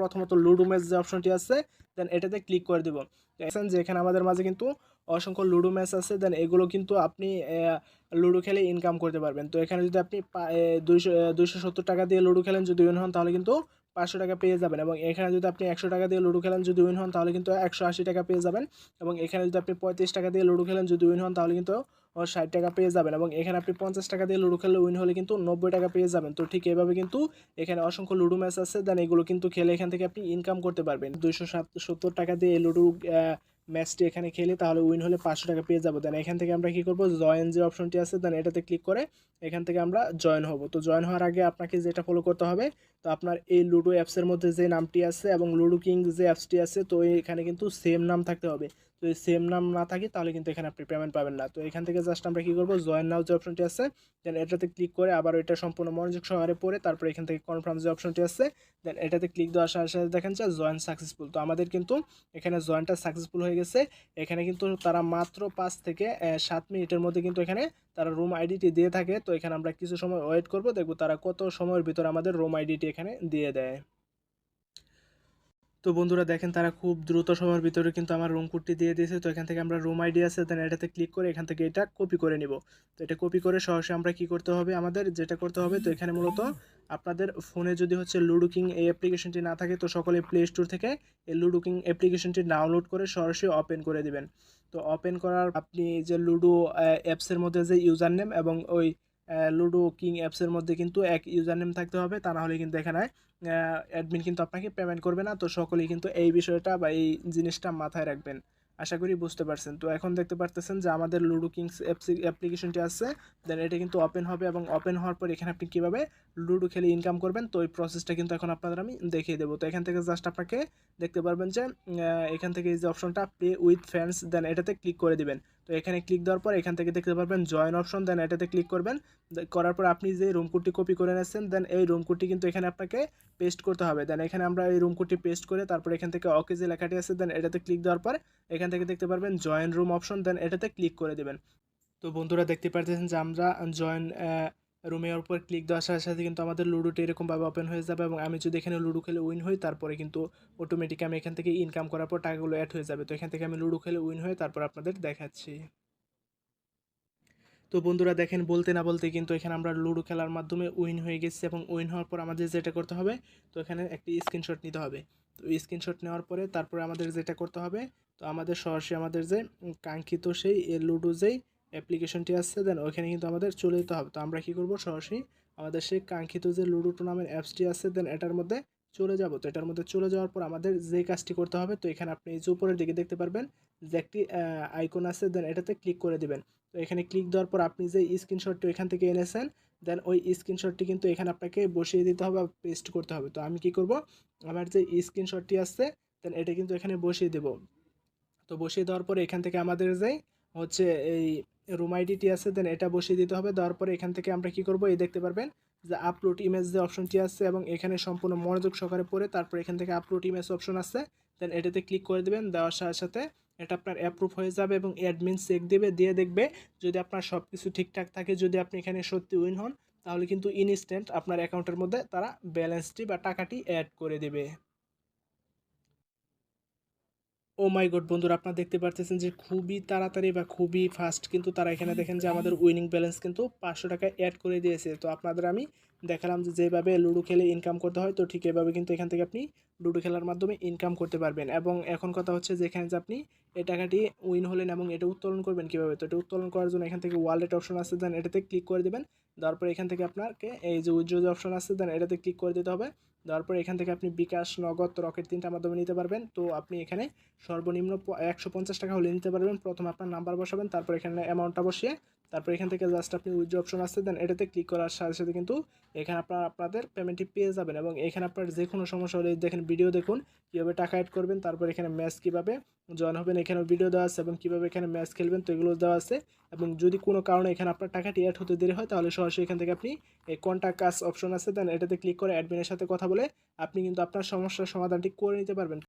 প্রথমত ludo match যে অপশনটি আছে দেন এটাতে ক্লিক করে দিব। দেখছেন যে এখানে আমাদের মাঝে কিন্তু অসংখ্য লুডো ম্যাচ আছে দেন এগুলো কিন্তু আপনি লুডো খেলে ইনকাম করতে পারবেন। তো এখানে যদি আপনি দুইশো দুইশো সত্তর টাকা দিয়ে লুডো খেলেন, যদি হন, তাহলে কিন্তু পাঁচশো টাকা পেয়ে যাবেন এবং এখানে যদি আপনি একশো টাকা দিয়ে লুডো খেলেন যদি উইন হন, তাহলে কিন্তু একশো আশি টাকা পেয়ে যাবেন। এবং এখানে যদি আপনি পঁয়ত্রিশ টাকা দিয়ে লুডো খেলেন যদি উইন হন, তাহলে কিন্তু ষাট টাকা পেয়ে যাবেন। এবং এখানে আপনি পঞ্চাশ টাকা দিয়ে লুডো খেললে উইন হলে কিন্তু নব্বই টাকা পেয়ে যাবেন। তো ঠিক এভাবে কিন্তু এখানে অসংখ্য লুডো ম্যাচ আছে। দেন এগুলো কিন্তু খেলে এখান থেকে আপনি ইনকাম করতে পারবেন। দুইশো সত্তর টাকা দিয়ে লুডো ম্যাচটি এখানে খেলে, তাহলে উইন হলে পাঁচশো টাকা পেয়ে যাব। দেন এখান থেকে আমরা কী করব? জয়েন যে অপশনটি আছে দেন এটাতে ক্লিক করে এখান থেকে আমরা জয়েন হব। তো জয়েন হওয়ার আগে আপনাকে যেটা ফলো করতে হবে, তো আপনার এই লুডো অ্যাপসের মধ্যে যে নামটি আছে এবং লুডো কিং যে অ্যাপসটি আছে, তো এখানে কিন্তু সেম নাম থাকতে হবে। এই সেম নাম না থাকে, তাহলে কিন্তু এখানে আপনি পেমেন্ট পাবেন না। তো এখান থেকে জাস্ট আমরা কী করব? জয়েন নাও যে অপশনটি আছে দেন এটাতে ক্লিক করে আবার এটা সম্পূর্ণ মনোযোগ সহকারে পড়ে তারপর এখান থেকে কনফার্ম যে অপশনটি আছে দেন এটাতে ক্লিক দেওয়ার সাথে সাথে দেখেন যে জয়েন সাকসেসফুল তো আমাদের কিন্তু এখানে জয়েনটা সাকসেসফুল হয়ে গেছে। এখানে কিন্তু তারা মাত্র পাঁচ থেকে সাত মিনিটের মধ্যে কিন্তু এখানে তারা রুম আইডিটি দিয়ে থাকে। তো এখানে আমরা কিছু সময় ওয়েট করব, দেখব তারা কত সময়ের ভিতরে আমাদের রুম আইডিটি এখানে দিয়ে দেয়। তো বন্ধুরা দেখেন তারা খুব দ্রুত সময়ের ভিতরে কিন্তু আমার রুম কোডটি দিয়ে দিয়েছে। তো এখান থেকে আমরা রুম আইডি আছে দেন এটাতে ক্লিক করে এখান থেকে এটা কপি করে নিব। তো এটা কপি করে সরাসরি আমরা কি করতে হবে? আমাদের যেটা করতে হবে, তো এখানে মূলত আপনাদের ফোনে যদি হচ্ছে লুডো কিং এই অ্যাপ্লিকেশনটি না থাকে, তো সকলে প্লে স্টোর থেকে এই লুডো কিং অ্যাপ্লিকেশনটি ডাউনলোড করে সরাসরি ওপেন করে দিবেন। তো ওপেন করার আপনি যে লুডো অ্যাপসের মধ্যে যে ইউজার নেম এবং ওই লুডো কিং অ্যাপসের মধ্যে কিন্তু এক ইউজার নেম থাকতে হবে, তা না হলে কিন্তু এখানে অ্যাডমিন কিন্তু আপনাকে পেমেন্ট করবে না, তো সকলেই কিন্তু এই বিষয়টা বা এই জিনিসটা মাথায় রাখবেন। আশা করি বুঝতে পারছেন। তো এখন দেখতে পারতেছেন যে আমাদের লুডো কিংস অ্যাপ্লিকেশনটি আছে দেন এটা কিন্তু ওপেন হবে এবং ওপেন হওয়ার পর এখানে আপনি কীভাবে লুডো খেলে ইনকাম করবেন, তো ওই প্রসেসটা কিন্তু এখন আপনাদের আমি দেখিয়ে দেবো। তো এখান থেকে জাস্ট আপনাকে দেখতে পারবেন যে এখান থেকে এই যে অপশনটা পে উইথ ফ্যান্স দেন এটাতে ক্লিক করে দিবেন। তো এখানে ক্লিক দেওয়ার পর এখান থেকে দেখতে পারবেন জয়েন অপশন দেন এটাতে ক্লিক করবেন। করার পর আপনি যে রুম কোডটি কপি করে নিয়েছেন দেন এই রুম কোডটি কিন্তু এখানে আপনাকে পেস্ট করতে হবে। দেন এখানে আমরা এই রুম কোডটি পেস্ট করে তারপর এখান থেকে অকে যে লেখাটি আছে দেন এটাতে ক্লিক দেওয়ার পর এখান থেকে দেখতে পারবেন জয়েন রুম অপশন দেন এটাতে ক্লিক করে দেবেন। তো বন্ধুরা দেখতে পারতেছেন যে আমরা জয়েন রুমের উপর ক্লিক দেওয়ার সাথে সাথে কিন্তু আমাদের লুডোটি এরকমভাবে ওপেন হয়ে যাবে এবং আমি যদি এখানে লুডো খেলে উইন হই, তারপরে কিন্তু অটোমেটিক আমি এখান থেকে ইনকাম করার পর টাকাগুলো অ্যাড হয়ে যাবে। তো এখান থেকে আমি লুডো খেলে উইন হয়ে তারপর আপনাদের দেখাচ্ছি। তো বন্ধুরা দেখেন, বলতে না বলতে কিন্তু এখানে আমরা লুডো খেলার মাধ্যমে উইন হয়ে গেছি এবং উইন হওয়ার পর আমাদের যেটা করতে হবে, তো এখানে একটি স্ক্রিনশট নিতে হবে। তো স্ক্রিনশট নেওয়ার পরে তারপরে আমাদের যেটা করতে হবে, তো আমাদের সরাসরি আমাদের যে কাঙ্ক্ষিত সেই লুডো যেই অ্যাপ্লিকেশনটি আসছে, দেন ওইখানে কিন্তু আমাদের চলে যেতে হবে। তো আমরা কী করব? সরাসরি আমাদের সেই কাঙ্ক্ষিত যে লুডো টুর্নামেন্ট অ্যাপসটি আছে, দেন এটার মধ্যে চলে যাব। তো এটার মধ্যে চলে যাওয়ার পর আমাদের যে কাজটি করতে হবে, তো এখানে আপনি যে উপরের দিকে দেখতে পারবেন, যে একটি আইকন আছে, দেন এটাতে ক্লিক করে দিবেন। তো এখানে ক্লিক দেওয়ার পর আপনি যে স্ক্রিনশটটি এখান থেকে এনেছেন, দেন ওই স্ক্রিনশটটি কিন্তু এখানে আপনাকে বসিয়ে দিতে হবে পেস্ট করতে হবে। তো আমি কি করব? আমার যে স্ক্রিনশটটি আছে, দেন এটা কিন্তু এখানে বসিয়ে দেব। তো বসিয়ে দেওয়ার পর এখান থেকে আমাদের যে হচ্ছে এই রুম আইডিটি আছে দেন এটা বসিয়ে দিতে হবে। দেওয়ার পরে এখান থেকে আমরা কি করব? এই দেখতে পারবেন যে আপলোড ইমেজ যে অপশনটি আছে এবং এখানে সম্পূর্ণ মনোযোগ সহকারে পড়ে তারপর এখান থেকে আপলোড ইমেজ অপশন আছে দেন এটাতে ক্লিক করে দেবেন। দেওয়ার সাথে সাথে এটা আপনার অ্যাপ্রুভ হয়ে যাবে এবং অ্যাডমিন চেক দেবে, দিয়ে দেখবে যদি আপনার সব কিছু ঠিকঠাক থাকে, যদি আপনি এখানে সত্যি উইন হন, তাহলে কিন্তু ইনস্ট্যান্ট আপনার অ্যাকাউন্টের মধ্যে তারা ব্যালেন্সটি বা টাকাটি অ্যাড করে দেবে। ও মাই গড বন্ধুরা, আপনারা দেখতে পারতেছেন যে খুবই তাড়াতাড়ি বা খুবই ফাস্ট কিন্তু তারা এখানে দেখেন যে আমাদের উইনিং ব্যালেন্স কিন্তু পাঁচশো টাকা অ্যাড করে দিয়েছে। তো আপনাদের আমি দেখালাম যে যেভাবে লুডো খেলে ইনকাম করতে হয়, তো ঠিক এভাবে কিন্তু এখান থেকে আপনি লুডো খেলার মাধ্যমে ইনকাম করতে পারবেন। এবং এখন কথা হচ্ছে যে এখানে যে আপনি এই টাকাটি উইন হলেন এবং এটা উত্তোলন করবেন কীভাবে? তো এটা উত্তোলন করার জন্য এখান থেকে ওয়ালেট অপশন আছে দেন এটাতে ক্লিক করে দেবেন। তারপর এখান থেকে আপনাকে এই যে উজ্জ্বল যে অপশন আছে দেন এটাতে ক্লিক করে দিতে হবে। দেওয়ার এখান থেকে আপনি বিকাশ, নগদ, রকেট তিনটার মাধ্যমে নিতে পারবেন। তো আপনি এখানে সর্বনিম্ন একশো পঞ্চাশ টাকা হলে নিতে পারবেন। প্রথম আপনার নাম্বার বসাবেন, তারপর এখানে অ্যামাউন্টটা বসিয়ে তারপর এখান থেকে জাস্ট আপনি উইথড্র অপশন আছে দেন এটাতে ক্লিক করার সাথে সাথে কিন্তু এখানে আপনার, আপনাদের পেমেন্টটি পেয়ে যাবেন এবং এখানে আপনার যে কোনো সমস্যা হলে দেখেন ভিডিও দেখুন, কীভাবে টাকা অ্যাড করবেন, তারপর এখানে ম্যাচ কীভাবে জয়েন হবেন এখানে ভিডিও দেওয়া আছে এবং কীভাবে এখানে ম্যাচ খেলবেন, তো এগুলো দেওয়া আছে এবং যদি কোনো কারণে এখানে আপনার টাকাটি অ্যাড হতে দেরি হয়, তাহলে সরাসরি এখান থেকে আপনি এই কন্ট্যাক্ট কাজ অপশন আছে দেন এটাতে ক্লিক করে অ্যাডমিনের সাথে কথা বলে আপনি কিন্তু আপনার সমস্যার সমাধানটি করে নিতে পারবেন।